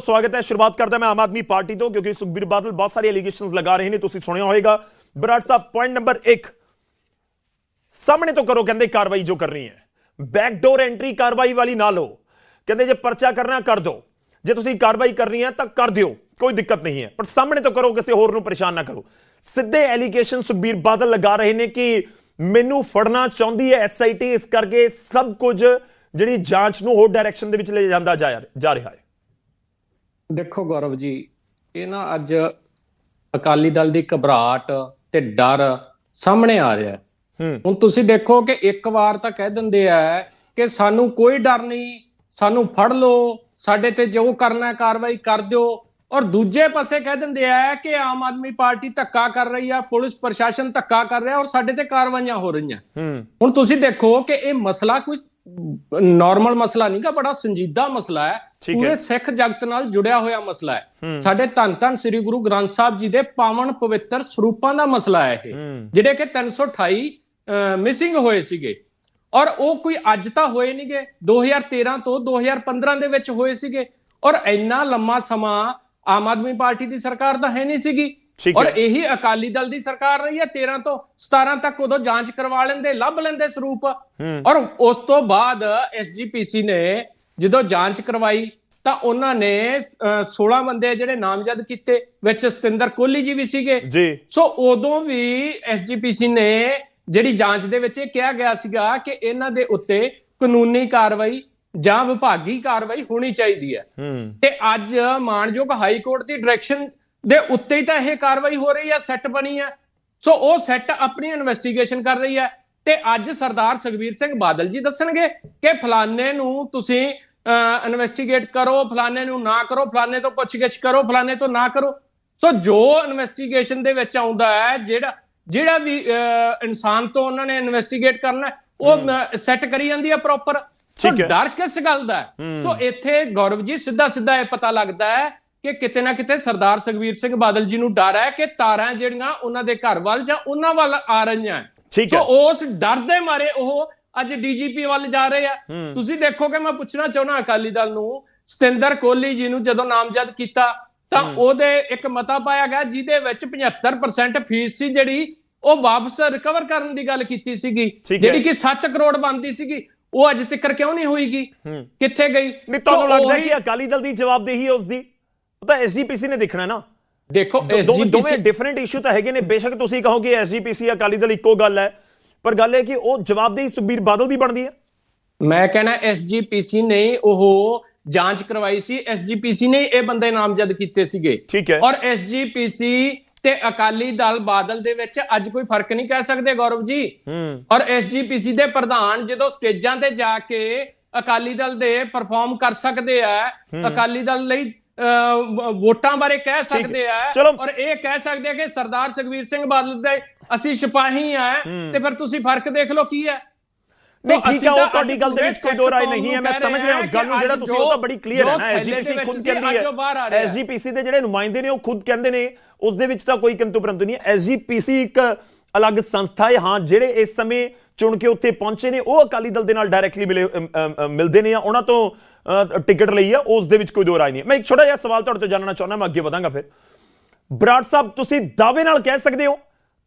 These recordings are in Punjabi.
ਸਵਾਗਤ ਹੈ। ਸ਼ੁਰੂਆਤ ਕਰਦਾ ਮੈਂ ਆਮ ਆਦਮੀ ਪਾਰਟੀ ਤੋਂ, ਕਿਉਂਕਿ ਸੁਖਬੀਰ ਬਾਦਲ ਬਹੁਤ ਸਾਰੇ ਐਲੀਗੇਸ਼ਨਸ ਲਗਾ ਰਹੇ ਨੇ, ਤੁਸੀਂ ਸੁਣਿਆ ਹੋਵੇਗਾ। ਬਰਾੜ ਸਾਹਿਬ ਪੁਆਇੰਟ ਨੰਬਰ 1 ਸਾਹਮਣੇ ਤੋਂ ਕਰੋ, ਕਹਿੰਦੇ ਕਾਰਵਾਈ ਜੋ ਕਰਨੀ ਹੈ। ਬੈਕਡੋਰ ਐਂਟਰੀ ਕਾਰਵਾਈ ਵਾਲੀ ਨਾ ਲਓ। ਕਹਿੰਦੇ ਜੇ ਪਰਚਾ ਕਰਨਾ ਕਰ ਦਿਓ ਜੇ ਤੁਸੀਂ ਕਾਰਵਾਈ ਕਰਨੀ ਹੈ, ਤਾਂ ਕਰ ਦਿਓ। ਕੋਈ ਦਿੱਕਤ ਨਹੀਂ ਹੈ। ਪਰ ਸਾਹਮਣੇ ਤੋਂ ਕਰੋ, ਕਿਸੇ ਹੋਰ ਨੂੰ ਪਰੇਸ਼ਾਨ ਨਾ ਕਰੋ। ਸਿੱਧੇ ਐਲੀਗੇਸ਼ਨ ਸੁਖਬੀਰ ਬਾਦਲ ਲਗਾ ਰਹੇ ਨੇ ਕਿ ਮੈਨੂੰ ਫੜਨਾ ਚਾਹੁੰਦੀ ਹੈ ਐਸਆਈਟੀ ਇਸ ਕਰਕੇ ਸਭ ਕੁਝ ਜਿਹੜੀ ਜਾਂਚ ਨੂੰ ਹੋਰ ਡਾਇਰੈਕਸ਼ਨ ਦੇ ਵਿੱਚ ਲੈ ਜਾਂਦਾ ਜਾ ਰਿਹਾ ਹੈ। ਦੇਖੋ ਗੌਰਵ ਜੀ ਇਹ ਨਾ ਅੱਜ ਅਕਾਲੀ ਦਲ ਦੀ ਘਬਰਾਹਟ ਤੇ ਡਰ ਸਾਹਮਣੇ ਆ ਰਿਹਾ ਹੈ। ਹੁਣ ਤੁਸੀਂ ਦੇਖੋ ਕਿ ਇੱਕ ਵਾਰ ਤਾਂ ਕਹਿ ਦਿੰਦੇ ਆ ਕਿ ਸਾਨੂੰ ਕੋਈ ਡਰ ਨਹੀਂ ਸਾਨੂੰ ਫੜ ਲਓ ਸਾਡੇ ਤੇ ਜੋ ਕਰਨਾ ਕਾਰਵਾਈ ਕਰ ਦਿਓ। ਔਰ ਦੂਜੇ ਪਾਸੇ ਕਹਿ ਦਿੰਦੇ ਆ ਕਿ ਆਮ ਆਦਮੀ ਪਾਰਟੀ ਧੱਕਾ ਕਰ ਰਹੀ ਆ ਪੁਲਿਸ ਪ੍ਰਸ਼ਾਸਨ ਧੱਕਾ ਕਰ ਰਿਹਾ ਔਰ ਸਾਡੇ ਤੇ ਕਾਰਵਾਈਆਂ ਹੋ ਰਹੀਆਂ। ਹੁਣ ਤੁਸੀਂ ਦੇਖੋ ਕਿ ਇਹ ਮਸਲਾ ਕੋਈ ਨਾਰਮਲ ਮਸਲਾ ਨਹੀਂਗਾ ਬੜਾ ਸੰਜੀਦਾ ਮਸਲਾ ਹੈ। ਪੂਰੇ ਸਿੱਖ ਜਗਤ ਨਾਲ ਜੁੜਿਆ ਹੋਇਆ ਮਸਲਾ ਹੈ। ਸਾਡੇ ਧੰਨ ਧੰਨ ਸ੍ਰੀ ਗੁਰੂ ਗ੍ਰੰਥ ਸਾਹਿਬ ਜੀ ਦੇ ਪਾਵਨ ਪਵਿੱਤਰ ਸਰੂਪਾਂ ਦਾ ਮਸਲਾ ਹੈ ਇਹ। ਜਿਹੜੇ ਕਿ 328 ਮਿਸਿੰਗ ਹੋਏ ਸੀਗੇ। ਔਰ ਉਹ ਕੋਈ ਅੱਜ ਤਾਂ ਹੋਏ ਨਹੀਂਗੇ 2013 ਤੋਂ 2015 ਦੇ ਵਿੱਚ ਹੋਏ ਸੀਗੇ। ਔਰ ਇੰਨਾ ਲੰਮਾ ਸਮਾਂ ਆਮ ਆਦਮੀ ਪਾਰਟੀ ਦੀ ਸਰਕਾਰ ਤਾਂ ਹੈ ਨਹੀਂ ਸੀਗੀ। ਠੀਕ ਔਰ ਹੈ। ਇਹੀ ਅਕਾਲੀ ਦਲ ਦੀ ਸਰਕਾਰ ਰਹੀ ਹੈ 13 ਤੋਂ 17 ਤੱਕ ਉਦੋਂ ਜਾਂਚ ਕਰਵਾ ਲੈਂਦੇ ਲੱਭ ਲੈਂਦੇ ਸਰੂਪ। ਔਰ ਉਸ ਤੋਂ ਬਾਅਦ ਐਸਜੀਪੀਸੀ ਨੇ ਜਦੋਂ ਜਾਂਚ ਕਰਵਾਈ ਤਾਂ ਉਹਨਾਂ ਨੇ ਅਹ, 16 ਬੰਦੇ ਜਿਹੜੇ ਨਾਮਜ਼ਦ ਕੀਤੇ ਵਿੱਚ ਸਤਿੰਦਰ ਕੋਹਲੀ ਜੀ ਵੀ ਸੀਗੇ। ਜੀ। ਸੋ ਉਦੋਂ ਵੀ ਐਸਜੀਪੀਸੀ ਨੇ ਜਿਹੜੀ ਜਾਂਚ ਦੇ ਵਿੱਚ ਇਹ ਕਿਹਾ ਗਿਆ ਸੀਗਾ ਕਿ ਇਹਨਾਂ ਦੇ ਉੱਤੇ ਕਾਨੂੰਨੀ ਕਾਰਵਾਈ ਜਾਂ ਵਿਭਾਗੀ ਕਾਰਵਾਈ ਹੋਣੀ ਚਾਹੀਦੀ ਹੂੰ। ਤੇ ਅੱਜ ਮਾਨਯੋਗ ਹਾਈ ਕੋਰਟ ਦੀ ਡਾਇਰੈਕਸ਼ਨ ਦੇ ਉੱਤੇ ਹੀ ਤਾਂ ਇਹ ਕਾਰਵਾਈ ਹੋ ਰਹੀ ਹੈ ਸੈੱਟ ਬਣੀ ਹੈ ਸੋ ਉਹ ਸੈੱਟ ਆਪਣੀ ਇਨਵੈਸਟੀਗੇਸ਼ਨ ਕਰ ਰਹੀ ਹੈ ਤੇ ਅੱਜ ਸਰਦਾਰ ਸੁਖਬੀਰ ਸਿੰਘ ਬਾਦਲ ਜੀ ਦੱਸਣਗੇ ਕਿ ਫਲਾਣੇ ਨੂੰ ਤੁਸੀਂ ਇਨਵੈਸਟੀਗੇਟ ਕਰੋ ਫਲਾਣੇ ਨੂੰ ਨਾ ਕਰੋ ਫਲਾਣੇ ਤੋਂ ਪੁੱਛਗਿੱਛ ਕਰੋ ਫਲਾਣੇ ਤੋਂ ਨਾ ਕਰੋ। ਸੋ ਜੋ ਇਨਵੈਸਟੀਗੇਸ਼ਨ ਦੇ ਵਿੱਚ ਆਉਂਦਾ ਹੈ ਜਿਹੜਾ ਜਿਹੜਾ ਵੀ ਇਨਸਾਨ ਤੋਂ ਉਹਨਾਂ ਨੇ ਇਨਵੈਸਟੀਗੇਟ ਕਰਨਾ ਉਹ ਸੈੱਟ ਕਰੀ ਜਾਂਦੀ ਹੈ ਪ੍ਰੋਪਰ ਸੋ। ਡਰ ਕਿਸ ਗੱਲ ਦਾ? ਸੋ ਇੱਥੇ ਗੌਰਵ ਜੀ ਸਿੱਧਾ ਸਿੱਧਾ ਇਹ ਪਤਾ ਲੱਗਦਾ ਹੈ ਕਿ ਕਿਤੇ ਨਾ ਕਿਤੇ ਸਰਦਾਰ ਸੁਖਬੀਰ ਸਿੰਘ ਬਾਦਲ ਜੀ ਨੂੰ ਡਰ ਹੈ ਕਿ ਤਾਰਾਂ ਜਿਹੜੀਆਂ ਉਹਨਾਂ ਦੇ ਘਰ ਵੱਲ ਜਾਂ ਉਹਨਾਂ ਵੱਲ ਆ ਰਹੀਆਂ ਠੀਕ ਸੋ ਹੈ। ਉਸ ਡਰ ਦੇ ਮਾਰੇ ਉਹ ਅੱਜ ਡੀਜੀਪੀ ਵੱਲ ਜਾ ਰਹੇ ਆ। ਤੁਸੀਂ ਦੇਖੋ ਕਿ ਮੈਂ ਪੁੱਛਣਾ ਚਾਹੁੰਦਾ ਅਕਾਲੀ ਦਲ ਨੂੰ ਸਤਿੰਦਰ ਕੋਹਲੀ ਜੀ ਨੂੰ ਜਦੋਂ ਨਾਮਜ਼ਦ ਕੀਤਾ ਤਾਂ ਉਹਦੇ ਇੱਕ ਮਤਾ ਪਾਇਆ ਗਿਆ ਜਿਹਦੇ ਵਿੱਚ 75% ਫੀਸ ਸੀ ਜਿਹੜੀ ਉਹ ਵਾਪਸ ਰਿਕਵਰ ਕਰਨ ਦੀ ਗੱਲ ਕੀਤੀ ਸੀਗੀ। ਜਿਹੜੀ ਕਿ 7 ਕਰੋੜ ਬਣਦੀ ਸੀਗੀ ਉਹ ਅੱਜ ਤੱਕ ਕਿਉਂ ਨਹੀਂ ਹੋਈਗੀ? ਕਿੱਥੇ ਗਈ? ਨਹੀਂ ਤੁਹਾਨੂੰ ਲੱਗਦਾ ਕਿ ਅਕਾਲੀ ਦਲ ਦੀ ਜਵਾਬਦੇਹੀ ਹੈ ਉਸ ਦੀ ਉਹ ਤਾਂ ਐਸਜੀਪੀਸੀ ਨੇ ਦੇਖਣਾ ਹੈ ਨਾ। ਦੇਖੋ ਦੋਵੇਂ ਡਿਫਰੈਂਟ ਇਸ਼ੂ ਤਾਂ ਹੈਗੇ ਨੇ। ਬੇਸ਼ੱਕ ਤੁਸੀਂ ਕਹੋ ਕਿ ਐਸਜੀਪੀਸੀ ਅਕਾਲੀ ਦਲ ਇੱਕੋ ਗੱਲ ਹੈ। ਪਰ ਗੱਲ ਇਹ ਕਿ ਉਹ ਜਵਾਬਦੇਹੀ ਸੁਖਬੀਰ ਬਾਦਲ ਦੀ ਬਣਦੀ ਹੈ। ਮੈਂ ਕਹਿੰਦਾ ਐਸਜੀਪੀਸੀ ਨੇ ਉਹ ਜਾਂਚ ਕਰਵਾਈ ਸੀ। ਐਸਜੀਪੀਸੀ ਨੇ ਇਹ ਬੰਦੇ ਨਾਮਜ਼ਦ ਕੀਤੇ ਸੀਗੇ। ਠੀਕ ਹੈ। ਔਰ ਐਸਜੀਪੀਸੀ ਤੇ ਅਕਾਲੀ ਦਲ ਬਾਦਲ ਦੇ ਵਿੱਚ ਅੱਜ ਕੋਈ ਫ਼ਰਕ ਨਹੀਂ ਕਹਿ ਸਕਦੇ ਗੌਰਵ ਜੀ। ਹੂੰ। ਔਰ ਐਸਜੀਪੀਸੀ ਦੇ ਪ੍ਰਧਾਨ ਜਦੋਂ ਸਟੇਜਾਂ ਤੇ ਜਾ ਕੇ ਅਕਾਲੀ ਦਲ ਦੇ ਪਰਫਾਰਮ ਕਰ ਸਕਦੇ ਆ ਅਕਾਲੀ ਦਲ ਲਈ ਵੋਟਾਂ ਬਾਰੇ ਕਹਿ ਸਕਦੇ ਆ। ਔਰ ਇਹ ਕਹਿ ਸਕਦੇ ਆ ਕਿ ਸਰਦਾਰ ਸੁਖਬੀਰ ਸਿੰਘ ਬਾਦਲ ਦੇ ਅਸੀਂ ਸਿਪਾਹੀ ਆ ਤੇ ਫਿਰ ਤੁਸੀਂ ਫ਼ਰਕ ਦੇਖ ਲਓ ਕੀ ਹੈ। ਨਹੀਂ ਠੀਕ ਹੈ ਉਹ ਤੁਹਾਡੀ ਗੱਲ ਦੇ ਵਿੱਚ ਕੋਈ ਦੋ ਰਾਏ ਨਹੀਂ ਹੈ। ਮੈਂ ਸਮਝ ਰਿਹਾ ਉਸ ਗੱਲ ਨੂੰ। ਜਿਹੜਾ ਤੁਸੀਂ ਉਹ ਤਾਂ ਬੜੀ ਕਲੀਅਰ ਹੈ ਨਾ ਐਸਜੀਪੀਸੀ ਖੁਦ ਕਹਿੰਦੀ ਹੈ। ਐਸਜੀਪੀਸੀ ਦੇ ਜਿਹੜੇ ਨੁਮਾਇੰਦੇ ਨੇ ਉਹ ਖੁਦ ਕਹਿੰਦੇ ਨੇ ਉਸ ਦੇ ਵਿੱਚ ਤਾਂ ਕੋਈ ਕਿੰਤੂ ਪਰੰਤੂ ਨਹੀਂ ਹੈ। ਐਸਜੀਪੀਸੀ ਇੱਕ ਅਲੱਗ ਸੰਸਥਾ ਹੈ। ਹਾਂ ਜਿਹੜੇ ਇਸ ਸਮੇਂ ਚੁਣ ਕੇ ਉੱਥੇ ਪਹੁੰਚੇ ਨੇ ਉਹ ਅਕਾਲੀ ਦਲ ਦੇ ਨਾਲ ਡਾਇਰੈਕਟਲੀ ਮਿਲਦੇ ਨੇ ਉਹਨਾਂ ਤੋਂ ਟਿਕਟ ਲਈ ਆ, ਉਸ ਦੇ ਵਿੱਚ ਕੋਈ ਦੋ ਰਾਏ ਨਹੀਂ ਮੈਂ ਇੱਕ ਛੋਟਾ ਜਿਹਾ ਸਵਾਲ ਤੁਹਾਡੇ ਤੋਂ ਜਾਣਨਾ ਚਾਹੁੰਦਾ, ਮੈਂ ਅੱਗੇ ਵਧਾਂਗਾ ਫਿਰ। ਬਰਾੜ ਸਾਹਿਬ, ਤੁਸੀਂ ਦਾਅਵੇ ਨਾਲ ਕਹਿ ਸਕਦੇ ਹੋ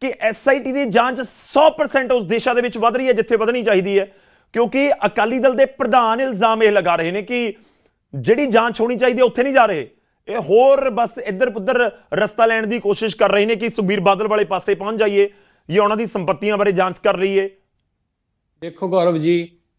ਕਿ ਐਸਆਈਟੀ ਦੀ ਜਾਂਚ 100% ਉਸ ਦੇਸ਼ਾਂ ਦੇ ਵਿੱਚ ਵਧ ਰਹੀ ਹੈ, ਜਿੱਥੇ ਵਧਣੀ ਚਾਹੀਦੀ ਹੈ, ਕਿਉਂਕਿ ਅਕਾਲੀ ਦਲ ਦੇ ਪ੍ਰਧਾਨ ਇਲਜ਼ਾਮ ਇਹ ਲਗਾ ਰਹੇ ਨੇ ਕਿ ਜਿਹੜੀ ਜਾਂਚ ਹੋਣੀ ਚਾਹੀਦੀ ਹੈ, ਉੱਥੇ ਨਹੀਂ ਜਾ ਰਹੇ। ਇਹ ਹੋਰ ਬਸ ਇੱਧਰ ਪੁੱਧਰ ਰਸਤਾ ਲੈਣ ਦੀ ਕੋਸ਼ਿਸ਼ ਕਰ ਰਹੇ ਨੇ ਕਿ ਸੁਖਬੀਰ ਬਾਦਲ ਵਾਲੇ ਪਾਸੇ ਪਹੁੰਚ ਜਾਈਏ, ਜਾਂ ਉਹਨਾਂ ਦੀ ਸੰਪਤੀਆਂ ਬਾਰੇ ਜਾਂਚ ਕਰ ਲਈਏ। ਦੇਖੋ ਗੌਰਵ ਜੀ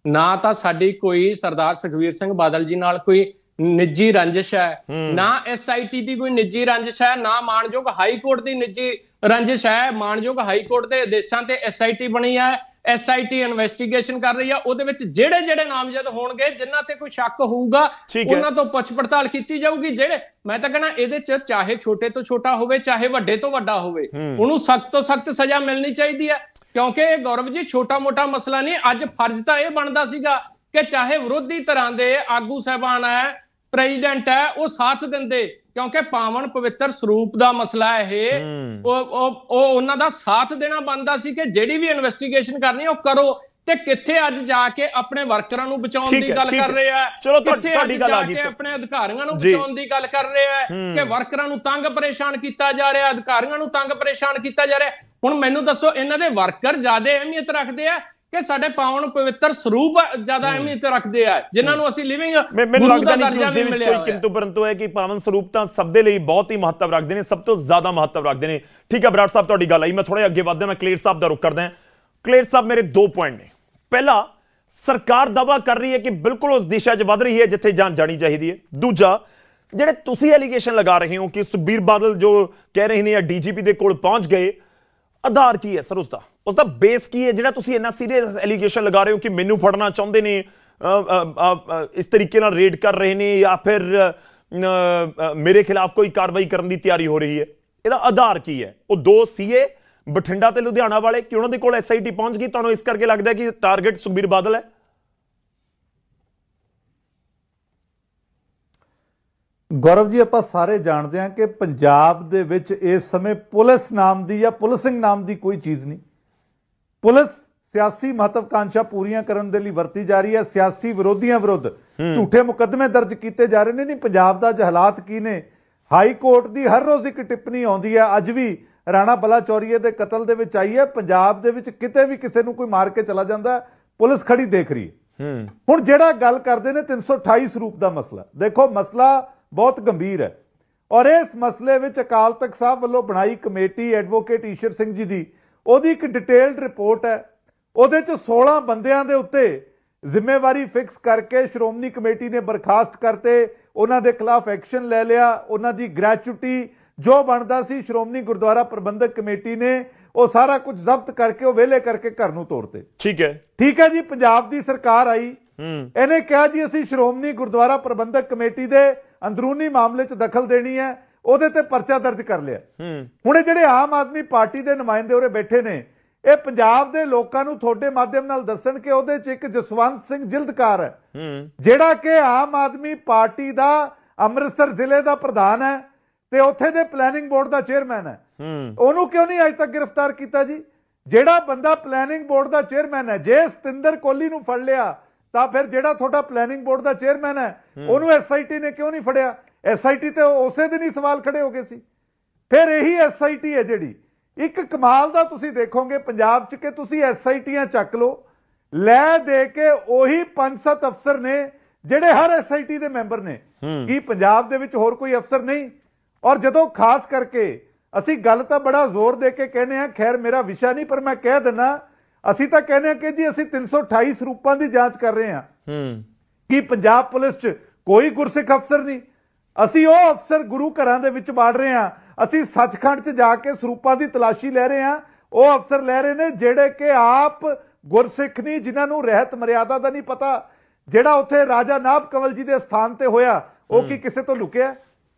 ਨਾ ਤਾਂ ਸਾਡੀ ਕੋਈ ਸਰਦਾਰ ਸੁਖਵੀਰ ਸਿੰਘ ਬਾਦਲ ਜੀ ਨਾਲ ਕੋਈ ਨਿੱਜੀ ਰੰਜਿਸ਼ ਹੈ ਨਾ ਐਸਆਈਟੀ ਦੀ ਕੋਈ ਨਿੱਜੀ ਰੰਜਿਸ਼ ਹੈ ਨਾ ਮਾਨਯੋਗ ਹਾਈ ਕੋਰਟ ਦੀ ਨਿੱਜੀ ਰੰਜਿਸ਼ ਹੈ। ਮਾਨਯੋਗ ਹਾਈ ਕੋਰਟ ਦੇ ਆਦੇਸ਼ਾਂ ਤੇ ਐਸਆਈਟੀ ਬਣੀ ਹੈ। ਐਸਆਈਟੀ ਇਨਵੈਸਟੀਗੇਸ਼ਨ ਕਰ ਰਹੀ ਹੈ ਉਹਦੇ ਵਿੱਚ ਜਿਹੜੇ ਜਿਹੜੇ ਨਾਮਜ਼ਦ ਹੋਣਗੇ ਜਿਨ੍ਹਾਂ ਤੇ ਕੋਈ ਸ਼ੱਕ ਹੋਊਗਾ। ਉਹਨਾਂ ਤੋਂ ਪੁੱਛ ਪੜਤਾਲ ਕੀਤੀ ਜਾਊਗੀ। ਜਿਹੜੇ ਮੈਂ ਤਾਂ ਕਹਿੰਦਾ ਇਹਦੇ ਚ ਚਾਹੇ ਛੋਟੇ ਤੋਂ ਛੋਟਾ ਹੋਵੇ ਚਾਹੇ ਵੱਡੇ ਤੋਂ ਵੱਡਾ ਹੋਵੇ ਉਹਨੂੰ ਸਖਤ ਤੋਂ ਸਖਤ ਸਜ਼ਾ ਮਿਲਣੀ ਚਾਹੀਦੀ ਹੈ। ਕਿਉਂਕਿ ਇਹ ਗੌਰਵ ਜੀ ਛੋਟਾ ਮੋਟਾ ਮਸਲਾ ਨਹੀਂ ਅੱਜ ਫਰਜ਼ ਤਾਂ ਇਹ ਬਣਦਾ ਸੀਗਾ ਕਿ ਚਾਹੇ ਵਿਰੋਧੀ ਤਰ੍ਹਾਂ ਦੇ ਆਗੂ ਸਹਿਬਾਨ ਹੈ ਪ੍ਰੈਜ਼ੀਡੈਂਟ ਹੈ ਉਹ ਸਾਥ ਦਿੰਦੇ। ਕਿਉਂਕਿ ਪਾਵਨ ਪਵਿੱਤਰ ਸਰੂਪ ਦਾ ਮਸਲਾ ਹੈ ਇਹ ਉਹ ਉਹ ਉਹ ਉਹਨਾਂ ਦਾ ਸਾਥ ਦੇਣਾ ਬਣਦਾ ਸੀ ਕਿ ਜਿਹੜੀ ਵੀ ਇਨਵੈਸਟੀਗੇਸ਼ਨ ਕਰਨੀ ਉਹ ਕਰੋ ਤੇ ਕਿੱਥੇ ਅੱਜ ਜਾ ਕੇ ਆਪਣੇ ਵਰਕਰਾਂ ਨੂੰ ਬਚਾਉਣ ਦੀ ਗੱਲ ਕਰ। ਰਹੇ ਆ ਚਲੋ ਤੁਹਾਡੀ ਗੱਲ ਆ ਗਈ। ਆਪਣੇ ਅਧਿਕਾਰੀਆਂ ਨੂੰ। ਬਚਾਉਣ ਦੀ ਗੱਲ ਕਰ ਰਹੇ ਆ ਕਿ ਵਰਕਰਾਂ ਨੂੰ ਤੰਗ ਪਰੇਸ਼ਾਨ ਕੀਤਾ ਜਾ ਰਿਹਾ ਅਧਿਕਾਰੀਆਂ ਨੂੰ ਤੰਗ ਪਰੇਸ਼ਾਨ ਕੀਤਾ ਜਾ ਰਿਹਾ ਹੁਣ ਮੈਨੂੰ ਦੱਸੋ ਇਹਨਾਂ ਦੇ ਵਰਕਰ ਜ਼ਿਆਦਾ ਅਹਿਮੀਅਤ ਰੱਖਦੇ ਆ ਕਿ ਸਾਡੇ ਪਾਵਨ ਪਵਿੱਤਰ ਸਰੂਪ ਜ਼ਿਆਦਾ ਅਹਿਮੀਅਤ ਰੱਖਦੇ ਆ ਜਿਨ੍ਹਾਂ ਨੂੰ ਅਸੀਂ ਲਿਵਿੰਗ ਮੈਂ- ਮੈਨੂੰ ਗੁਰੂ ਲੱਗਦਾ ਦਾ ਨਹੀਂ ਕਿ ਦਰਜਾ ਉਸ ਦੇ ਵੀ ਵਿੱਚ ਮਿਲਿਆ ਕੋਈ ਹੋਇਆ। ਕਿੰਤੂ ਪਰੰਤੂ ਹੈ ਕਿ ਪਾਵਨ ਸਰੂਪ ਤਾਂ ਸਭ ਦੇ ਲਈ ਬਹੁਤ ਹੀ ਮਹੱਤਵ ਰੱਖਦੇ ਨੇ ਸਭ ਤੋਂ ਜ਼ਿਆਦਾ ਮਹੱਤਵ ਰੱਖਦੇ ਨੇ। ਠੀਕ ਹੈ ਬਰਾੜ ਸਾਹਿਬ ਤੁਹਾਡੀ ਗੱਲ ਆਈ ਮੈਂ ਥੋੜਾ ਅੱਗੇ ਵਧਦਾ ਮੈਂ ਕਲੇਰ ਸਾਹਿਬ ਦਾ ਰੁਕ ਕਰਦਾ ਹਾਂ। ਕਲੇਰ ਸਾਹਿਬ ਮੇਰੇ ਦੋ ਪੁਆਇੰਟ ਨੇ। ਪਹਿਲਾ ਸਰਕਾਰ ਦਾਵਾ ਕਰ ਰਹੀ ਹੈ ਕਿ ਬਿਲਕੁਲ ਉਸ ਦਿਸ਼ਾ 'ਚ ਵੱਧ ਰਹੀ ਹੈ ਜਿੱਥੇ ਜਾਣ ਜਾਣੀ ਚਾਹੀਦੀ ਹੈ। ਦੂਜਾ ਜਿਹੜੇ ਤੁਸੀਂ ਐਲੀਗੇਸ਼ਨ ਲਗਾ ਰਹੇ ਹੋ ਕਿ ਸੁਖਬੀਰ ਬਾਦਲ ਜੋ ਕਹਿ ਰਹੇ ਨੇ ਡੀਜੀਪੀ ਦੇ ਕੋਲ ਪਹੁੰਚ ਗਏ ਆਧਾਰ ਕੀ ਹੈ ਸਰ ਉਸ ਦਾ ਉਸ ਦਾ ਬੇਸ ਕੀ ਹੈ ਜਿਹੜਾ ਤੁਸੀਂ ਇੰਨਾ ਸੀਰੀਅਸ ਐਲੀਗੇਸ਼ਨ ਲਗਾ ਰਹੇ ਹੋ ਕਿ ਮੈਨੂੰ ਫੜਨਾ ਚਾਹੁੰਦੇ ਨੇ? ਇਸ ਤਰੀਕੇ ਨਾਲ ਰੇਡ ਕਰ ਰਹੇ ਨੇ ਜਾਂ ਫਿਰ ਮੇਰੇ ਖਿਲਾਫ ਕੋਈ ਕਾਰਵਾਈ ਕਰਨ ਦੀ ਤਿਆਰੀ ਹੋ ਰਹੀ ਹੈ? ਇਹਦਾ ਆਧਾਰ ਕੀ ਹੈ? ਉਹ ਦੋ ਸੀਏ, ਬਠਿੰਡਾ ਤੇ ਲੁਧਿਆਣਾ ਵਾਲੇ, ਕਿ ਉਹਨਾਂ ਦੇ ਕੋਲ ਐਸਆਈਟੀ ਪਹੁੰਚ ਗਈ? ਤੁਹਾਨੂੰ ਇਸ ਕਰਕੇ ਲੱਗਦਾ ਕਿ ਟਾਰਗੇਟ ਸੁਖਬੀਰ ਬਾਦਲ ਹੈ? ਗੌਰਵ ਜੀ ਆਪਾਂ ਸਾਰੇ ਜਾਣਦੇ ਹਾਂ ਕਿ ਪੰਜਾਬ ਦੇ ਵਿੱਚ ਇਸ ਸਮੇਂ ਪੁਲਿਸ ਨਾਮ ਦੀ ਜਾਂ ਪੁਲਿਸਿੰਗ ਨਾਮ ਦੀ ਕੋਈ ਚੀਜ਼ ਨਹੀਂ। ਪੁਲਿਸ ਸਿਆਸੀ ਮਹੱਤਵਕਾਂਸ਼ਾ ਪੂਰੀਆਂ ਕਰਨ ਦੇ ਲਈ ਵਰਤੀ ਜਾ ਰਹੀ ਹੈ। ਸਿਆਸੀ ਵਿਰੋਧੀਆਂ ਵਿਰੁੱਧ ਝੂਠੇ ਮੁਕੱਦਮੇ ਦਰਜ ਕੀਤੇ ਜਾ ਰਹੇ ਨੇ। ਨਹੀਂ ਪੰਜਾਬ ਦਾ ਅੱਜ ਹਾਲਾਤ ਕੀ ਨੇ? ਹਾਈ ਕੋਰਟ ਦੀ ਹਰ ਰੋਜ਼ ਇੱਕ ਟਿੱਪਣੀ ਆਉਂਦੀ ਹੈ। ਅੱਜ ਵੀ ਰਾਣਾ ਬਲਾਚੌਰੀਏ ਦੇ ਕਤਲ ਦੇ ਵਿੱਚ ਆਈ ਹੈ। ਪੰਜਾਬ ਦੇ ਵਿੱਚ ਕਿਤੇ ਵੀ ਕਿਸੇ ਨੂੰ ਕੋਈ ਮਾਰ ਕੇ ਚਲਾ ਜਾਂਦਾ ਪੁਲਿਸ ਖੜੀ ਦੇਖ ਰਹੀ ਹੈ। ਹੂੰ। ਹੁਣ ਜਿਹੜਾ ਗੱਲ ਕਰਦੇ ਨੇ 328 ਸਰੂਪ ਦਾ ਮਸਲਾ। ਦੇਖੋ ਮਸਲਾ ਬਹੁਤ ਗੰਭੀਰ ਹੈ। ਔਰ ਇਸ ਮਸਲੇ ਵਿੱਚ ਅਕਾਲ ਤਖਤ ਸਾਹਿਬ ਵੱਲੋਂ ਬਣਾਈ ਕਮੇਟੀ ਐਡਵੋਕੇਟ ਈਸ਼ਰ ਸਿੰਘ ਜੀ ਦੀ ਉਹਦੀ ਇੱਕ ਡਿਟੇਲਡ ਰਿਪੋਰਟ ਹੈ। ਉਹਦੇ ਚ 16 ਬੰਦਿਆਂ ਦੇ ਉੱਤੇ ਜ਼ਿੰਮੇਵਾਰੀ ਫਿਕਸ ਕਰਕੇ ਸ਼੍ਰੋਮਣੀ ਕਮੇਟੀ ਨੇ ਬਰਖਾਸਤ ਕਰਤੇ। ਉਹਨਾਂ ਦੇ ਖਿਲਾਫ ਐਕਸ਼ਨ ਲੈ ਲਿਆ। ਉਹਨਾਂ ਦੀ ਗ੍ਰੈਚੁਇਟੀ ਜੋ ਬਣਦਾ ਸੀ ਸ਼੍ਰੋਮਣੀ ਗੁਰਦੁਆਰਾ ਪ੍ਰਬੰਧਕ ਕਮੇਟੀ ਨੇ ਉਹ ਸਾਰਾ ਕੁਝ ਜ਼ਬਤ ਕਰਕੇ ਉਹ ਵਿਹਲੇ ਕਰਕੇ ਘਰ ਨੂੰ ਤੋਰਤੇ। ਠੀਕ ਹੈ। ਠੀਕ ਹੈ ਜੀ ਪੰਜਾਬ ਦੀ ਸਰਕਾਰ ਆਈ। ਇਹਨੇ ਕਿਹਾ ਜੀ ਅਸੀਂ ਸ਼੍ਰੋਮਣੀ ਗੁਰਦੁਆਰਾ ਪ੍ਰਬੰਧਕ ਕਮੇਟੀ ਦੇ ਅੰਦਰੂਨੀ ਮਾਮਲੇ 'ਚ ਦਖਲ ਦੇਣੀ ਹੈ ਉਹਦੇ ਤੇ ਪਰਚਾ ਦਰਜ ਕਰ ਲਿਆ। ਹੁਣ ਇਹ ਜਿਹੜੇ ਆਮ ਆਦਮੀ ਪਾਰਟੀ ਦੇ ਨੁਮਾਇੰਦੇ ਉਰੇ ਬੈਠੇ ਨੇ ਇਹ ਪੰਜਾਬ ਦੇ ਲੋਕਾਂ ਨੂੰ ਤੁਹਾਡੇ ਮਾਧਿਅਮ ਨਾਲ ਦੱਸਣ ਕਿ ਉਹਦੇ 'ਚ ਇੱਕ ਜਸਵੰਤ ਸਿੰਘ ਜਿਲਦਕਾਰ ਹੈ। ਜਿਹੜਾ ਕਿ ਆਮ ਆਦਮੀ ਪਾਰਟੀ ਦਾ ਅੰਮ੍ਰਿਤਸਰ ਜ਼ਿਲ੍ਹੇ ਦਾ ਪ੍ਰਧਾਨ ਹੈ ਤੇ ਉੱਥੇ ਦੇ ਪਲੈਨਿੰਗ ਬੋਰਡ ਦਾ ਚੇਅਰਮੈਨ ਹੈ। ਹੂੰ। ਉਹਨੂੰ ਕਿਉਂ ਨਹੀਂ ਅਜੇ ਤੱਕ ਗ੍ਰਿਫਤਾਰ ਕੀਤਾ ਜੀ? ਜਿਹੜਾ ਬੰਦਾ ਪਲੈਨਿੰਗ ਬੋਰਡ ਦਾ ਚੇਅਰਮੈਨ ਹੈ ਜੇ ਸਤਿੰਦਰ ਕੋਹਲੀ ਨੂੰ ਫੜ ਲਿਆ ਤਾਂ ਫਿਰ ਜਿਹੜਾ ਤੁਹਾਡਾ ਪਲੈਨਿੰਗ ਬੋਰਡ ਦਾ ਚੇਅਰਮੈਨ ਹੈ ਉਹਨੂੰ ਐਸਆਈਟੀ ਨੇ ਕਿਉਂ ਨਹੀਂ ਫੜਿਆ? ਐਸਆਈਟੀ ਤੇ ਉਸੇ ਦਿਨ ਹੀ ਸਵਾਲ ਖੜੇ ਹੋ ਗਏ ਸੀ। ਫਿਰ ਇਹੀ ਐਸਆਈਟੀ ਹੈ ਜਿਹੜੀ। ਇੱਕ ਕਮਾਲ ਦਾ ਤੁਸੀਂ ਦੇਖੋਗੇ ਪੰਜਾਬ 'ਚ ਕਿ ਤੁਸੀਂ ਐਸਆਈਟੀਆਂ ਚੱਕ ਲਓ। ਲੈ ਦੇ ਕੇ ਉਹੀ ਪੰਜ ਸੱਤ ਅਫਸਰ ਨੇ ਜਿਹੜੇ ਹਰ ਐਸਆਈਟੀ ਦੇ ਮੈਂਬਰ ਨੇ। ਕੀ ਪੰਜਾਬ ਦੇ ਵਿੱਚ ਹੋਰ ਕੋਈ ਅਫਸਰ ਨਹੀਂ? ਔਰ ਜਦੋਂ ਖਾਸ ਕਰਕੇ ਅਸੀਂ ਗੱਲ ਤਾਂ ਬੜਾ ਜ਼ੋਰ ਦੇ ਕੇ ਕਹਿੰਦੇ ਆ ਖੈਰ ਮੇਰਾ ਵਿਸ਼ਾ ਨਹੀਂ ਪਰ ਮੈਂ ਕਹਿ ਦਿੰਨਾ ਅਸੀਂ ਤਾਂ ਕਹਿੰਦੇ ਆ ਕਿ ਜੀ ਅਸੀਂ 328 ਸਰੂਪਾਂ ਦੀ ਜਾਂਚ ਕਰ ਰਹੇ ਹਾਂ। ਹੂੰ। ਕਿ ਪੰਜਾਬ ਪੁਲਿਸ 'ਚ ਕੋਈ ਗੁਰਸਿੱਖ ਅਫਸਰ ਨਹੀਂ? ਅਸੀਂ ਉਹ ਅਫਸਰ ਗੁਰੂ ਘਰਾਂ ਦੇ ਵਿੱਚ ਬਾੜ ਰਹੇ ਹਾਂ। ਅਸੀਂ ਸੱਚਖੰਡ 'ਚ ਜਾ ਕੇ ਸਰੂਪਾਂ ਦੀ ਤਲਾਸ਼ੀ ਲੈ ਰਹੇ ਹਾਂ। ਉਹ ਅਫਸਰ ਲੈ ਰਹੇ ਨੇ ਜਿਹੜੇ ਕਿ ਆਪ ਗੁਰਸਿੱਖ ਨਹੀਂ ਜਿਨ੍ਹਾਂ ਨੂੰ ਰਹਿਤ ਮਰਿਆਦਾ ਦਾ ਨਹੀਂ ਪਤਾ। ਜਿਹੜਾ ਉੱਥੇ ਰਾਜਾ ਨਾਭ ਕਵਲ ਜੀ ਦੇ ਸਥਾਨ ਤੇ ਹੋਇਆ ਉਹ ਕੀ ਕਿਸੇ ਤੋਂ ਲੁਕਿਆ?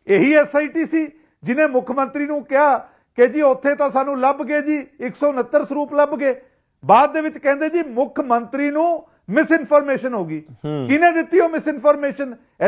ਇਹੀ ਐਸਆਈਟੀ ਸੀ ਜਿਨੇ ਮੁੱਖ ਮੰਤਰੀ ਨੂੰ ਕਿਹਾ ਕਿ ਜੀ ਉੱਥੇ ਤਾਂ ਸਾਨੂੰ ਲੱਭ ਗਏ ਜੀ 169 ਸਰੂਪ ਲੱਭ ਗਏ। ਬਾਅਦ ਦੇ ਵਿੱਚ ਕਹਿੰਦੇ ਜੀ ਮੁੱਖ ਮੰਤਰੀ ਨੂੰ ਮਿਸ ਇਨਫੋਰਮੇਸ਼ਨ ਹੋ ਗਈ। ਕਿਹਨੇ ਦਿੱਤੀ ਉਹ ਮਿਸ ਇਨਫੋਰਮੇਸ਼ਨ